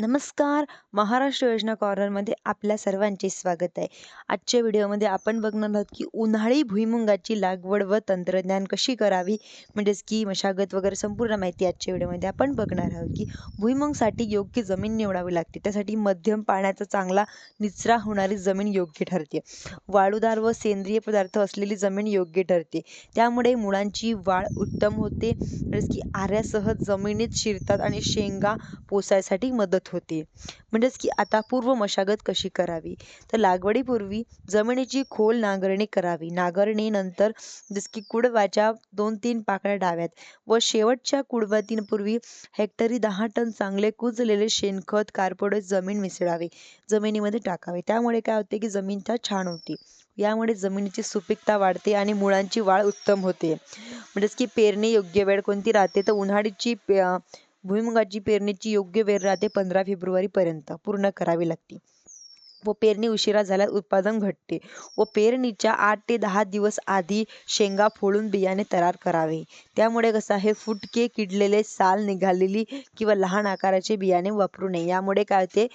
नमस्कार. महाराष्ट्र योजना कॉर्नरमध्ये आपल्या सर्वांचे स्वागत आहे. आजच्या व्हिडिओमध्ये आपण बघणार आहोत की उन्हाळी भुईमुगाची लागवड व तंत्रज्ञान कशी करावी म्हणजेच की मशागत वगैरे संपूर्ण माहिती आजच्या व्हिडिओमध्ये आपण बघणार आहोत की भुईमुंगसाठी योग्य जमीन निवडावी लागते. त्यासाठी मध्यम पाण्याचा चांगला निचरा होणारी जमीन योग्य ठरते. वाळूदार व सेंद्रिय पदार्थ असलेली जमीन योग्य ठरते. त्यामुळे मुळांची वाढ उत्तम होते. म्हणजेच की आऱ्यासह जमिनीत शिरतात आणि शेंगा पोसायसाठी मदत होते. म्हणजेच की आता पूर्व मशागत कशी करावी? तर लागवडीपूर्वी जमिनीची खोल नांगरणी करावी. नांगरणीनंतर जस की कुडवाच्या दोन तीन पाकळ्या डाव्यात व शेवटच्या कुडवातीपूर्वी हेक्टरी दहा टन चांगले कुजलेले शेणखत कार्पोडेट जमीन मिसळावे. जमिनीमध्ये टाकावे. त्यामुळे काय होते की जमीन त्या छान होती. यामुळे जमिनीची सुपीकता वाढते आणि मुळांची वाढ उत्तम होते. म्हणजेच की पेरणी योग्य वेळ कोणती राहते? तर उन्हाळीची भुईमुगाची पेरणीची योग्य वेळ राहते पंधरा फेब्रुवारीपर्यंत पूर्ण करावी लागते. व पेरणी उशिरा झाल्यास उत्पादन घटते. व पेरणीच्या आठ ते दहा दिवस आधी शेंगा फोडून बियाणे तयार करावे. त्यामुळे कसं आहे फुटके किडलेले साल निघालेली किंवा लहान आकाराचे बियाणे वापरू नये. यामुळे काय होते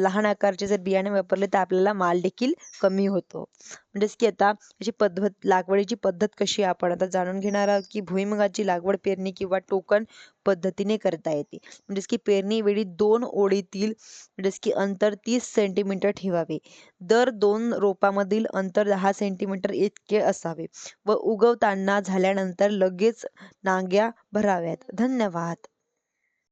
लहान आकारचे जर बियाणे वापरले तर आपल्याला माल देखील कमी होतो. म्हणजेच की आता याची पद्धत लागवडीची पद्धत कशी आपण आता जाणून घेणार आहोत की भुईमुगाची लागवड पेरणी किंवा टोकन पद्धतीने करता येते. म्हणजेच की पेरणीवेळी दोन ओळीतील म्हणजेच की अंतर तीस सेंटीमीटर ठेवावे. दर दोन रोपामधील अंतर दहा सेंटीमीटर इतके असावे व उगवताना झाल्यानंतर लगेच नांग्या भराव्यात. धन्यवाद.